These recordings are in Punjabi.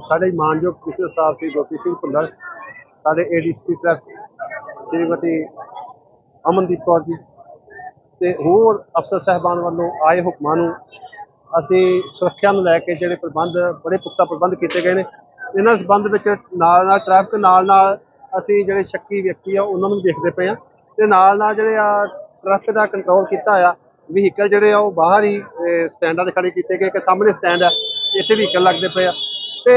ਸਾਡੇ ਮਾਨਯੋਗ ਕਮਿਸ਼ਨਰ ਸਾਹਿਬ ਸ੍ਰੀ ਗੋਪੀ ਸਿੰਘ ਭੁੱਲਰ, ਸਾਡੇ ਏਡੀਸਪੀ ਟ੍ਰੈਫਿਕ ਸ਼੍ਰੀਮਤੀ ਅਮਨਦੀਪ ਕੌਰ ਜੀ ਤੇ ਹੋਰ ਅਫਸਰ ਸਹਿਬਾਨ ਵੱਲੋਂ ਆਏ ਹੁਕਮਾਂ ਨੂੰ ਅਸੀਂ ਸੁਰੱਖਿਆ ਨੂੰ ਲੈ ਕੇ ਜਿਹੜੇ ਪ੍ਰਬੰਧ, ਬੜੇ ਪੁਖਤਾ ਪ੍ਰਬੰਧ ਕੀਤੇ ਗਏ ਨੇ। ਇਹਨਾਂ ਸੰਬੰਧ ਵਿੱਚ ਨਾਲ ਨਾਲ ਟ੍ਰੈਫਿਕ ਨਾਲ ਨਾਲ ਅਸੀਂ ਜਿਹੜੇ ਸ਼ੱਕੀ ਵਿਅਕਤੀ ਆ, ਉਹਨਾਂ ਨੂੰ ਦੇਖਦੇ ਪਏ ਆ ਤੇ ਨਾਲ ਨਾਲ ਜਿਹੜੇ ਆ ਟ੍ਰੈਫਿਕ ਦਾ ਕੰਟਰੋਲ ਕੀਤਾ ਆ ਵਹੀਕਲ ਜਿਹੜੇ ਆ ਉਹ ਬਾਹਰ ਹੀ ਸਟੈਂਡਾਂ ਤੇ ਖੜੇ ਕੀਤੇ ਗਏ ਕਿ ਸਾਹਮਣੇ ਸਟੈਂਡ ਆ, ਇੱਥੇ ਵਹੀਕਲ ਲੱਗਦੇ ਪਏ ਆ। ਤੇ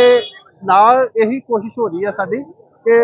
ਨਾਲ ਇਹੀ ਕੋਸ਼ਿਸ਼ ਹੋ ਰਹੀ ਆ ਸਾਡੀ ਕਿ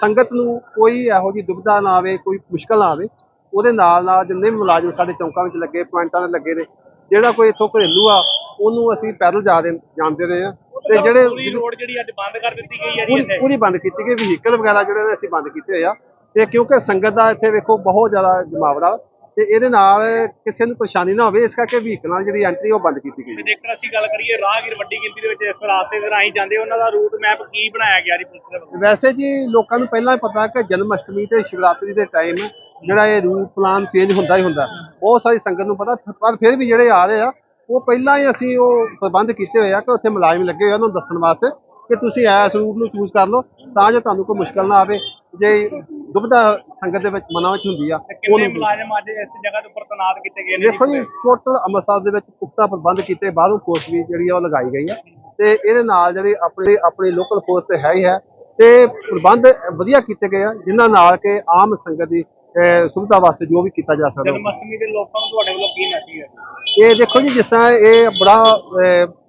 ਸੰਗਤ ਨੂੰ ਕੋਈ ਇਹੋ ਜਿਹੀ ਦੁਬਿਧਾ ਨਾ ਆਵੇ ਕੋਈ ਮੁਸ਼ਕਲ ਨਾ ਆਵੇ। ਉਹਦੇ ਨਾਲ ਨਾਲ ਜਿੰਨੇ ਮੁਲਾਜ਼ਮ ਸਾਡੇ ਚੌਂਕਾਂ ਵਿੱਚ ਲੱਗੇ ਪੁਆਇੰਟਾਂ ਤੇ ਲੱਗੇ ਨੇ ਜਿਹੜਾ ਕੋਈ ਇੱਥੋਂ ਘਰੇਲੂ ਆ ਉਹਨੂੰ ਅਸੀਂ ਪੈਦਲ ਜਾ ਦੇ ਜਾਂਦੇ ਰਹੇ ਆ ਤੇ ਜਿਹੜੇ ਰੋਡ ਜਿਹੜੀ ਅੱਜ ਬੰਦ ਕਰ ਦਿੱਤੀ ਗਈ ਹੈ ਜੀ ਇੱਥੇ। ਪੂਰੀ ਬੰਦ ਕੀਤੀ ਗਈ ਵਹੀਕਲ ਵਗੈਰਾ ਜਿਹੜੇ ਨੇ ਅਸੀਂ ਬੰਦ ਕੀਤੇ ਹੋਏ ਆ। ਤੇ ਕਿਉਂਕਿ ਸੰਗਤ ਦਾ ਇੱਥੇ ਵੇਖੋ ਬਹੁਤ ਜ਼ਿਆਦਾ ਜਮਾਵੜਾ। ਤੇ ਇਹਦੇ ਨਾਲ ਕਿਸੇ ਨੂੰ ਪਰੇਸ਼ਾਨੀ ਨਾ ਹੋਵੇ ਇਸ ਕਰਕੇ ਵਹੀਕਲਾਂ ਦੀ ਜਿਹੜੀ ਐਂਟਰੀ ਉਹ ਬੰਦ ਕੀਤੀ ਗਈ ਹੈ। ਜੇਕਰ ਅਸੀਂ ਗੱਲ ਕਰੀਏ ਰਾਹਗੀਰ ਵੱਡੀ ਗਿਣਤੀ ਦੇ ਵਿੱਚ ਇਸ ਰਾਸਤੇ ਦੇ ਰਾਹੀਂ ਜਾਂਦੇ ਉਹਨਾਂ ਦਾ ਰੂਟ ਮੈਪ ਕੀ ਬਣਾਇਆ ਗਿਆ ਜੀ ਪੁਲਿਸ ਦੇ ਵੱਲੋਂ ਵੈਸੇ ਜੀ ਲੋਕਾਂ ਨੂੰ ਪਹਿਲਾਂ ਹੀ ਪਤਾ ਕਿ ਜਨਮ ਅਸ਼ਟਮੀ ਤੇ ਸ਼ਿਵਰਾਤਰੀ ਦੇ ਟਾਈਮ ਜਿਹੜਾ ਇਹ ਰੂਟ ਪਲਾਨ ਚੇਂਜ ਹੁੰਦਾ ਹੀ ਹੁੰਦਾ। ਬਹੁਤ ਸਾਰੀ ਸੰਗਤ ਨੂੰ ਪਤਾ ਪਰ ਫਿਰ ਵੀ ਜਿਹੜੇ ਆ ਰਹੇ ਆ ਉਹ ਪਹਿਲਾਂ ਹੀ ਅਸੀਂ ਉਹ ਪ੍ਰਬੰਧ ਕੀਤੇ ਹੋਏ ਆ ਕਿ ਉੱਥੇ ਮੁਲਾਜ਼ਮ ਲੱਗੇ ਹੋਏ ਆ ਉਹਨਾਂ ਨੂੰ ਦੱਸਣ ਵਾਸਤੇ ਕਿ ਤੁਸੀਂ ਇਸ ਰੂਟ ਨੂੰ ਚੂਜ਼ ਕਰ ਲਓ ਤਾਂ ਜੋ ਤੁਹਾਨੂੰ ਕੋਈ ਮੁਸ਼ਕਲ ਨਾ ਆਵੇ। ਜੇ ਦੁਬਿਧਾ ਸੰਗਤ ਦੇ ਵਿੱਚ ਮਨਾਂ ਵਿੱਚ ਹੁੰਦੀ ਆ ਕਿੰਨੇ ਮੁਲਾਜ਼ਮ ਅੱਜ ਇਸ ਜਗ੍ਹਾ ਦੇ ਉੱਪਰ ਤੈਨਾਤ ਕੀਤੇ ਗਏ ਨੇ ਦੇਖੋ ਜੀ ਟੋਟਲ ਅੰਮ੍ਰਿਤਸਰ ਦੇ ਵਿੱਚ ਪੁਖਤਾ ਪ੍ਰਬੰਧ ਕੀਤੇ ਬਾਹਰੋਂ ਫੋਰਸ ਵੀ ਜਿਹੜੀ ਆ ਉਹ ਲਗਾਈ ਗਈ ਆ। ਤੇ ਇਹਦੇ ਨਾਲ ਜਿਹੜੀ ਆਪਣੀ ਆਪਣੀ ਲੋਕਲ ਫੋਰਸ ਤੇ ਹੈ ਹੀ ਹੈ। ਤੇ ਪ੍ਰਬੰਧ ਵਧੀਆ ਕੀਤੇ ਗਏ ਆ ਜਿਨ੍ਹਾਂ ਨਾਲ ਕਿ ਆਮ ਸੰਗਤ ਦੀ ਸੁਵਿਧਾ ਵਾਸਤੇ ਜੋ ਵੀ ਕੀਤਾ ਜਾ ਸਕਦਾ। ਜਨਮ ਅਸ਼ਟਮੀ ਦੇ ਲੋਕਾਂ ਨੂੰ ਤੁਹਾਡੇ ਵੱਲੋਂ ਕੀ ਮੈਸੇਜ ਹੈ? ਇਹ ਦੇਖੋ ਜੀ ਜਿਸ ਤਰ੍ਹਾਂ ਇਹ ਬੜਾ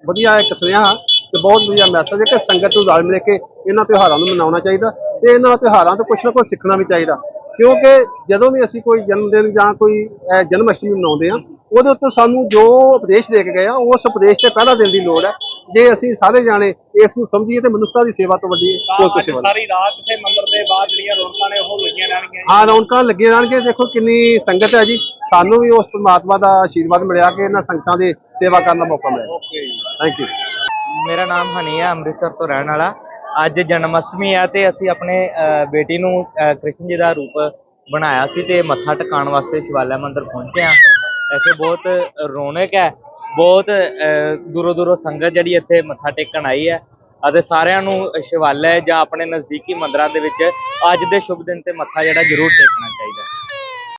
ਵਧੀਆ ਇੱਕ ਸੁਨੇਹਾ ਤੇ ਬਹੁਤ ਵਧੀਆ ਮੈਸੇਜ ਹੈ ਕਿ ਸੰਗਤ ਨੂੰ ਰਲ ਮਿਲ ਕੇ ਇਹਨਾਂ ਤਿਉਹਾਰਾਂ ਨੂੰ ਮਨਾਉਣਾ ਚਾਹੀਦਾ। ਤੇ ਇਹਨਾਂ ਤਿਉਹਾਰਾਂ ਤੋਂ ਕੁਝ ਨਾ ਕੁਝ ਸਿੱਖਣਾ ਵੀ ਚਾਹੀਦਾ। ਕਿਉਂਕਿ ਜਦੋਂ ਵੀ ਅਸੀਂ ਕੋਈ ਜਨਮ ਦਿਨ ਜਾਂ ਕੋਈ ਜਨਮ ਅਸ਼ਟਮੀ ਮਨਾਉਂਦੇ ਆ ਉਹਦੇ ਉੱਤੇ ਸਾਨੂੰ ਜੋ ਉਪਦੇਸ਼ ਦੇ ਕੇ ਗਏ ਆ ਉਸ ਉਪਦੇਸ਼ ਤੇ ਪਹਿਲਾਂ ਦੇਣ ਦੀ ਲੋੜ ਹੈ। ਜੇ ਅਸੀਂ ਸਾਰੇ ਜਾਣੇ ਇਸ ਨੂੰ ਸਮਝੀਏ ਤੇ ਮਨੁੱਖਤਾ ਦੀ ਸੇਵਾ ਤੋਂ ਵੱਡੀ ਕੋਈ ਅੱਜ ਨਹੀਂ। ਸਾਰੀ ਰਾਤ ਕਿਸੇ ਮੰਦਿਰ ਦੇ ਬਾਹਰ ਜਿਹੜੀਆਂ ਰੌਣਕਾਂ ਨੇ ਉਹ ਲੱਗੀਆਂ ਰਹਿਣਗੀਆਂ। ਹਾਂ ਰੌਣਕਾਂ ਲੱਗੇ ਰਹਿਣਗੇ ਦੇਖੋ ਕਿੰਨੀ ਸੰਗਤ ਹੈ ਜੀ। ਸਾਨੂੰ ਵੀ ਉਸ ਪਰਮਾਤਮਾ ਦਾ ਆਸ਼ੀਰਵਾਦ ਮਿਲਿਆ ਕਿ ਇਹਨਾਂ ਸੰਗਤਾਂ ਦੀ ਸੇਵਾ ਕਰਨ ਦਾ ਮੌਕਾ ਮਿਲਿਆ। ਓਕੇ ਥੈਂਕ ਯੂ ਮੇਰਾ ਨਾਮ ਹਨੀ ਹੈ ਅੰਮ੍ਰਿਤਸਰ ਤੋਂ ਰਹਿਣ ਵਾਲਾ। ਅੱਜ ਜਨਮ ਅਸ਼ਟਮੀ ਹੈ ਤੇ ਅਸੀਂ ਆਪਣੇ ਬੇਟੀ ਨੂੰ ਕ੍ਰਿਸ਼ਨ ਜੀ ਦਾ ਰੂਪ ਬਣਾਇਆ ਸੀ ਤੇ ਮੱਥਾ ਟਿਕਾਉਣ ਵਾਸਤੇ ਸ਼ਿਵਾਲਿਆ ਮੰਦਿਰ ਪਹੁੰਚੇ ਆ ਇੱਥੇ ਬਹੁਤ ਰੌਣਕ ਹੈ, ਬਹੁਤ ਦੂਰੋਂ ਦੂਰੋਂ ਸੰਗਤ ਜਿਹੜੀ ਇੱਥੇ ਮੱਥਾ ਟੇਕਣ ਆਈ ਹੈ ਅਤੇ ਸਾਰਿਆਂ ਨੂੰ ਸ਼ਿਵਾਲਿਆ ਜਾਂ ਆਪਣੇ ਨਜ਼ਦੀਕੀ ਮੰਦਰਾਂ ਦੇ ਵਿੱਚ ਅੱਜ ਦੇ ਸ਼ੁਭ ਦਿਨ ਤੇ ਮੱਥਾ ਜਿਹੜਾ ਜ਼ਰੂਰ ਟੇਕਣਾ ਚਾਹੀਦਾ